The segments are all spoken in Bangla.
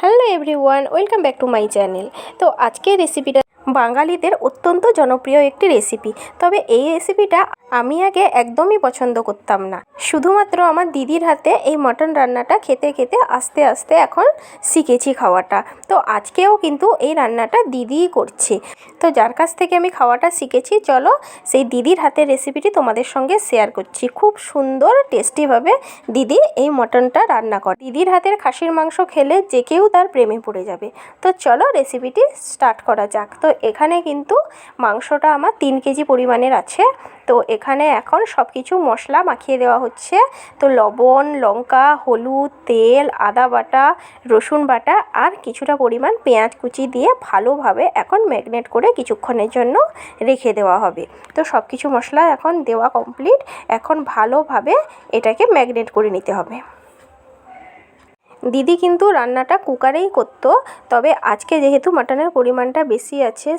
Hello everyone, welcome back to my channel. তো আজকের রেসিপিটা বাঙালিদের অত্যন্ত জনপ্রিয় একটি রেসিপি। তবে এই রেসিপিটা আমি আগে একদমই পছন্দ করতাম না। শুধুমাত্র আমার দিদির হাতে এই মটন রান্নাটা খেতে খেতে আস্তে আস্তে এখন শিখেছি খাওয়াটা। তো আজকেও কিন্তু এই রান্নাটা দিদিই করছে। তো যার কাছ থেকে আমি খাওয়াটা শিখেছি, চলো সেই দিদির হাতের রেসিপিটি তোমাদের সঙ্গে শেয়ার করছি। খুব সুন্দর টেস্টিভাবে দিদি এই মটনটা রান্না করে। দিদির হাতের খাসির মাংস খেলে যে কেউ তার প্রেমে পড়ে যাবে। তো চলো রেসিপিটি স্টার্ট করা যাক। তো এখানে কিন্তু মাংসটা আমার তিন কেজি পরিমাণের আছে। তো এখানে এখন সব কিছু মশলা মাখিয়ে দেওয়া হচ্ছে। তো লবণ, লঙ্কা, হলুদ, তেল, আদা বাটা, রসুন বাটা আর কিছুটা পরিমাণ পেঁয়াজ কুচি দিয়ে ভালোভাবে এখন ম্যাগনেট করে কিছুক্ষণের জন্য রেখে দেওয়া হবে। তো সব কিছু মশলা এখন দেওয়া কমপ্লিট এখন ভালোভাবে এটাকে ম্যাগনেট করে নিতে হবে। দিদি কিন্তু রান্নাটা কুকারেই করতো, তবে আজকে যেহেতু মাটনের পরিমাণটা বেশি আছে,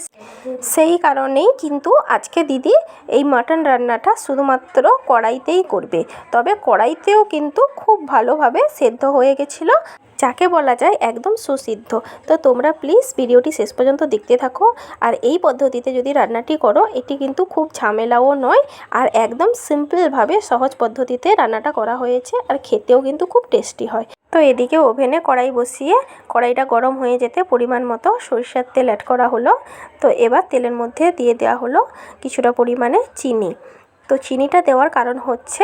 সেই কারণেই কিন্তু আজকে দিদি এই মাটন রান্নাটা শুধুমাত্র কড়াইতেই করবে। তবে কড়াইতেও কিন্তু খুব ভালোভাবে সেদ্ধ হয়ে গেছিল, যাকে বলা যায় একদম সুসিদ্ধ। তো তোমরা প্লিজ ভিডিওটি শেষ পর্যন্ত দেখতে থাকো, আর এই পদ্ধতিতে যদি রান্নাটি করো, এটি কিন্তু খুব ঝামেলাও নয়, আর একদম সিম্পলভাবে সহজ পদ্ধতিতে রান্নাটা করা হয়েছে, আর খেতেও কিন্তু খুব টেস্টি হয়। তো এদিকে ওভেনে কড়াই বসিয়ে কড়াইটা গরম হয়ে যেতে পরিমাণ মতো সরিষার তেল অ্যাড করা হলো। তো এবার তেলের মধ্যে দিয়ে দেওয়া হলো কিছুটা পরিমাণে চিনি। তো চিনিটা দেওয়ার কারণ হচ্ছে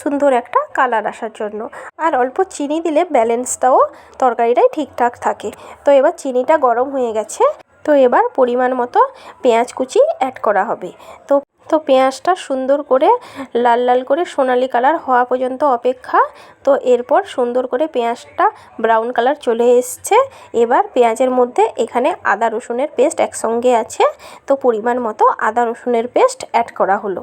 সুন্দর একটা কালার আসার জন্য। আর অল্প চিনি দিলে ব্যালেন্সটাও তরকারিটাই ঠিকঠাক থাকে। তো এবার চিনিটা গরম হয়ে গেছে। তো এবার পরিমাণ মতো পেঁয়াজ কুচি অ্যাড করা হবে। তো তো পেঁয়াজটা সুন্দর করে লাল লাল করে সোনালি কালার হওয়া পর্যন্ত অপেক্ষা। তো এরপর সুন্দর করে পেঁয়াজটা ব্রাউন কালার চলে এসছে। এবার পেঁয়াজের মধ্যে এখানে আদা রসুনের পেস্ট একসঙ্গে আছে। তো পরিমাণ মতো আদা রসুনের পেস্ট অ্যাড করা হলো।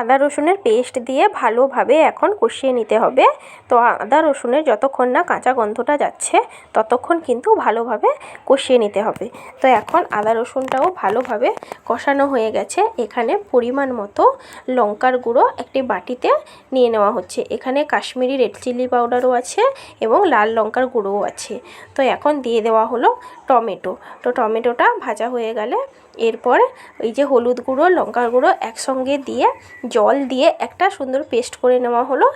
আদা রসুনের পেস্ট দিয়ে ভালোভাবে এখন কষিয়ে নিতে হবে। তো আদা রসুনের যতক্ষণ না কাঁচা গন্ধটা যাচ্ছে, ততক্ষণ কিন্তু ভালোভাবে কষিয়ে নিতে হবে। তো এখন আদা রসুনটাও ভালোভাবে কষানো হয়ে গেছে। এখানে পরিমাণ মতো লঙ্কার গুঁড়ো একটি বাটিতে নিয়ে নেওয়া হচ্ছে। এখানে কাশ্মীরি রেড চিলি পাউডারও আছে এবং লাল লঙ্কার গুঁড়োও আছে। তো এখন দিয়ে দেওয়া হলো টমেটো। তো টমেটোটা ভাজা হয়ে গেলে এরপর এই যে হলুদ গুঁড়ো, লঙ্কার গুঁড়ো একসঙ্গে দিয়ে জল দিয়ে একটা সুন্দর পেস্ট করে নেওয়া হলো।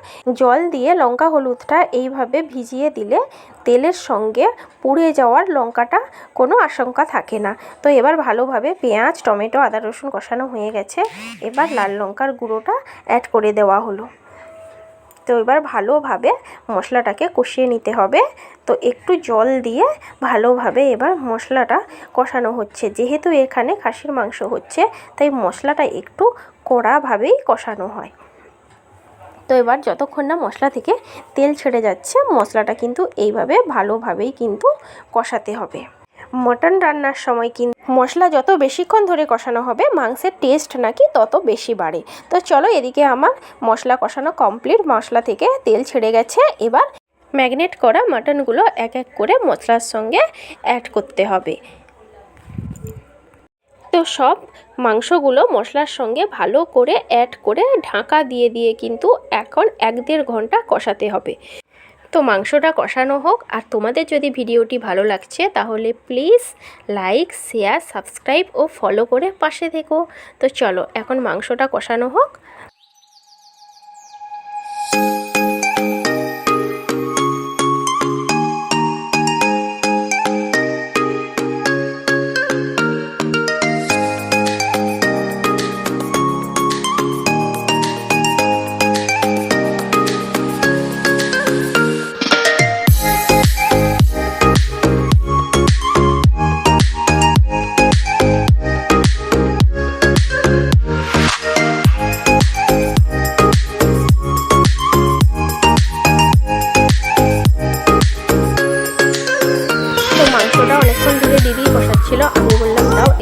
জল দিয়ে লঙ্কা হলুদটা এইভাবে ভিজিয়ে দিলে তেলের সঙ্গে পুড়ে যাওয়ার লঙ্কাটা কোনো আশঙ্কা থাকে না। তো এবার ভালোভাবে পেঁয়াজ, টমেটো, আদা, রসুন কষানো হয়ে গেছে। এবার লাল লঙ্কার গুঁড়োটা অ্যাড করে দেওয়া হলো। তো এবার ভালোভাবে মশলাটাকে কষিয়ে নিতে হবে। তো একটু জল দিয়ে ভালোভাবে এবার মশলাটা কষানো হচ্ছে। যেহেতু এখানে খাসির মাংস হচ্ছে, তাই মশলাটা একটু কড়াভাবেই কষানো হয়। তো এবার যতক্ষণ না মশলা থেকে তেল ছেড়ে যাচ্ছে, মশলাটা কিন্তু এইভাবে ভালোভাবেই কিন্তু কষাতে হবে। মটন রান্নার সময় কিন্তু মশলা যত বেশিক্ষণ ধরে কষানো হবে, মাংসের টেস্ট নাকি তত বেশি বাড়ে। তো চলো এদিকে আমার মশলা কষানো কমপ্লিট মশলা থেকে তেল ছেড়ে গেছে। এবার ম্যাগনেট করা মাটনগুলো এক এক করে মশলার সঙ্গে অ্যাড করতে হবে। তো সব মাংসগুলো মশলার সঙ্গে ভালো করে অ্যাড করে ঢাকা দিয়ে দিয়ে কিন্তু এখন এক দেড় ঘণ্টা কষাতে হবে। তো মাংসটা কষানো হোক। আর তোমাদের যদি ভিডিওটি ভালো লাগছে, তাহলে প্লিজ লাইক শেয়ার সাবস্ক্রাইব ও ফলো করে পাশে থেকো। তো চলো, এখন মাংসটা কষানো হোক।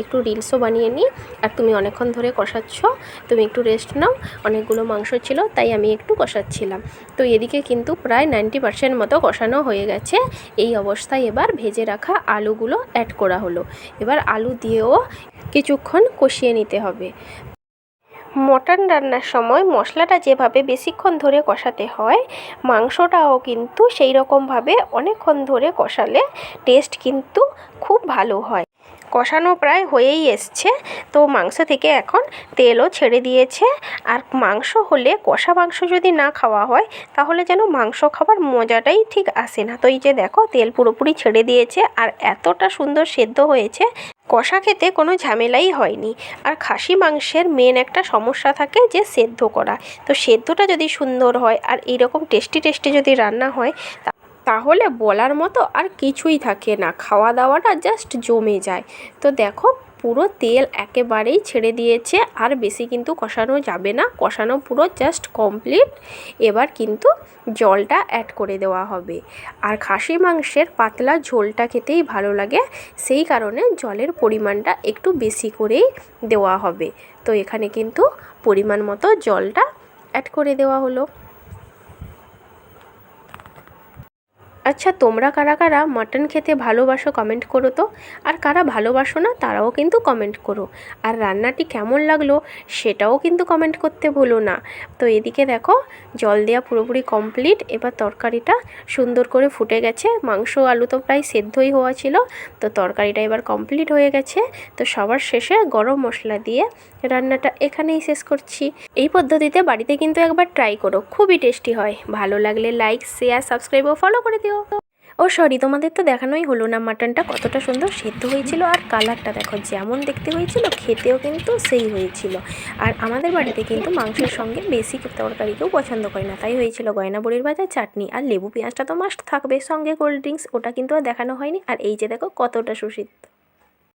একটু রিলসও বানিয়ে নিই। আর তুমি অনেকক্ষণ ধরে কষাচ্ছ। তুমি একটু রেস্ট নাও। অনেকগুলো মাংস ছিল, তাই আমি একটু কষাচ্ছিলাম। তো এদিকে কিন্তু প্রায় নাইনটি পার্সেন্ট মতো কষানো হয়ে গেছে। এই অবস্থায় এবার ভেজে রাখা আলুগুলো অ্যাড করা হলো। এবার আলু দিয়েও কিছুক্ষণ কষিয়ে নিতে হবে। মটন রান্নার সময় মশলাটা যেভাবে বেশিক্ষণ ধরে কষাতে হয়, মাংসটাও কিন্তু সেই রকমভাবে অনেকক্ষণ ধরে কষালে টেস্ট কিন্তু খুব ভালো হয়। কষানো প্রায় হয়েই এসছে। তো মাংস থেকে এখন তেলও ছেড়ে দিয়েছে। আর মাংস হলে, কষা মাংস যদি না খাওয়া হয়, তাহলে যেন মাংস খাবার মজাটাই ঠিক আসে না। তো এই যে দেখো, তেল পুরোপুরি ছেড়ে দিয়েছে আর এতটা সুন্দর সেদ্ধ হয়েছে, কষা খেতে কোনো ঝামেলাই হয়নি। আর খাসি মাংসের মেন একটা সমস্যা থাকে যে সেদ্ধ করা। তো সেদ্ধটা যদি সুন্দর হয় আর এইরকম টেস্টি টেস্টি যদি রান্না হয় তাহলে বলার মতো আর কিছুই থাকে না। খাওয়া দাওয়াটা জাস্ট জমে যায়। তো দেখো, পুরো তেল একেবারেই ছেড়ে দিয়েছে, আর বেশি কিন্তু কষানো যাবে না। কষানো পুরো জাস্ট কমপ্লিট এবার কিন্তু জলটা অ্যাড করে দেওয়া হবে। আর খাসি মাংসের পাতলা ঝোলটা খেতেই ভালো লাগে। সেই কারণে জলের পরিমাণটা একটু বেশি করেই দেওয়া হবে। তো এখানে কিন্তু পরিমাণ মতো জলটা অ্যাড করে দেওয়া হলো। আচ্ছা তোমরা কারা কারা মাটন খেতে ভালোবাসো কমেন্ট করো তো। আর কারা ভালোবাসো না, তারাও কিন্তু কমেন্ট করো। আর রান্নাটি কেমন লাগল, সেটাও কিন্তু কমেন্ট করতে ভুলো না। তো এদিকে দেখো, জল দেওয়া পুরোপুরি কমপ্লিট এবার তরকারিটা সুন্দর করে ফুটে গেছে। মাংস, আলু তো প্রায় সেদ্ধই হওয়া ছিল। তো তরকারিটা এবার কমপ্লিট হয়ে গেছে। তো সবার শেষে গরম মশলা দিয়ে রান্নাটা এখানেই শেষ করছি। এই পদ্ধতিতে বাড়িতে কিন্তু একবার ট্রাই করো, খুবই টেস্টি হয়। ভালো লাগলে লাইক শেয়ার সাবস্ক্রাইব ও ফলো করে দিও। ও সরি তোমাদের তো দেখানোই হলো না। মাটনটা কতটা সুন্দর সেদ্ধ হয়েছিল আর কালারটা দেখো, যেমন দেখতে হয়েছিল, খেতেও কিন্তু সেই হয়েছিল। আর আমাদের বাড়িতে কিন্তু মাংসের সঙ্গে বেশি তরকারি কেউ পছন্দ করে না। তাই হয়েছিল গয়না বড়ির ভাজা, চাটনি আর লেবু পেঁয়াজটা তো মাস্ট থাকবে। সঙ্গে কোল্ড ড্রিঙ্কস ওটা কিন্তু আর দেখানো হয়নি। আর এই যে দেখো, কতটা সুসিদ্ধ।